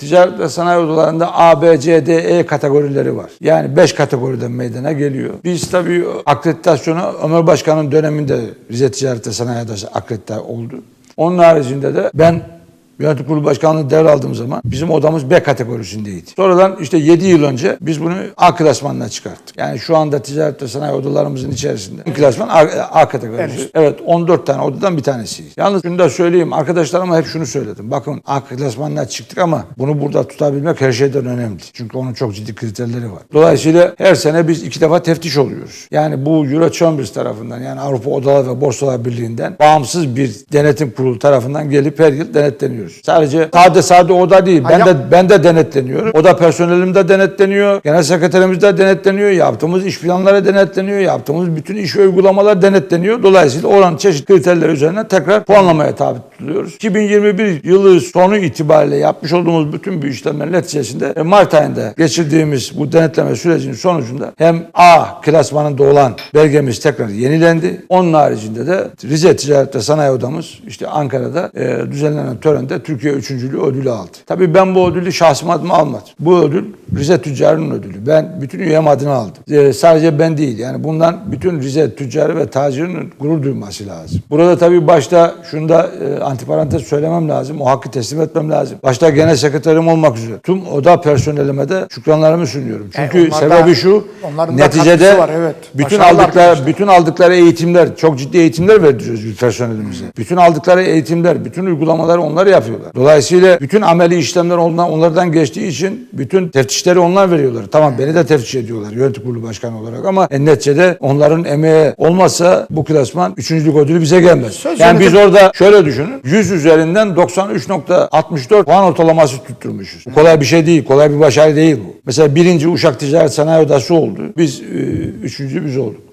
Ticaret ve sanayi odalarında A, B, C, D, E kategorileri var. Yani 5 kategoriden meydana geliyor. Biz tabii akreditasyonu Ömer Başkan'ın döneminde Rize Ticaret ve Sanayi Odası akredite oldu. Onun haricinde de ben Yönetim Kurulu Başkanlığı'nı devraldığım zaman bizim odamız B kategorisindeydi. Sonradan işte 7 yıl önce biz bunu A klasmanına çıkarttık. Yani şu anda ticaret ve sanayi odalarımızın içerisinde. A klasman A, A kategorisi. Evet 14 tane odadan bir tanesiyiz. Yalnız şunu da söyleyeyim arkadaşlarıma hep şunu söyledim. Bakın A klasmanına çıktık ama bunu burada tutabilmek her şeyden önemli. Çünkü onun çok ciddi kriterleri var. Dolayısıyla her sene biz iki defa teftiş oluyoruz. Yani bu Euro Chambers tarafından yani Avrupa Odalar ve Borsalar Birliği'nden bağımsız bir denetim kurulu tarafından gelip her yıl denetleniyoruz. Sadece sade sade oda değil. Ben de ben de denetleniyorum. Oda personelim de denetleniyor. Genel sekreterimiz de denetleniyor. Yaptığımız iş planları denetleniyor. Yaptığımız bütün iş uygulamalar denetleniyor. Dolayısıyla oranın çeşitli kriterler üzerinden tekrar puanlamaya tabi tutuluyoruz. 2021 yılı sonu itibariyle yapmış olduğumuz bütün bu işlemlerin neticesinde e, Mart ayında geçirdiğimiz bu denetleme sürecinin sonucunda hem A klasmanında olan belgemiz tekrar yenilendi. Onun haricinde de Rize Ticaret ve Sanayi Odamız işte Ankara'da e, düzenlenen törende Türkiye üçüncülüğü ödülü aldı. Tabii ben bu ödülü şahsım adıma almadım. Bu ödül Rize Tüccarı'nın ödülü. Ben bütün üyem adına aldım. E, sadece ben değil yani bundan bütün Rize tüccarı ve tacirinin gurur duyması lazım. Burada tabii başta şunu da e, antiparantez söylemem lazım. O hakkı teslim etmem lazım. Başta genel sekreterim olmak üzere. Tüm oda personelime de şükranlarımı sunuyorum. Çünkü E, onlar da- sebebi şu. neticede var, evet. bütün aldıkları arkadaşlar. bütün aldıkları eğitimler, çok ciddi eğitimler verdiriyoruz biz personelimize. Bütün aldıkları eğitimler, bütün uygulamaları onlar yapıyorlar. Dolayısıyla bütün ameli işlemler ondan, onlardan geçtiği için bütün teftişleri onlar veriyorlar. Tamam beni de teftiş ediyorlar yönetim kurulu başkanı olarak ama en neticede onların emeği olmazsa bu klasman üçüncülük ödülü bize gelmez. Söz yani biz orada şöyle düşünün. 100 üzerinden 93.64 puan ortalaması tutturmuşuz. Bu kolay bir şey değil. Kolay bir başarı değil bu. Mesela birinci Uşak Ticaret Sanayi Odası oldu. Biz e, üçüncü biz olduk.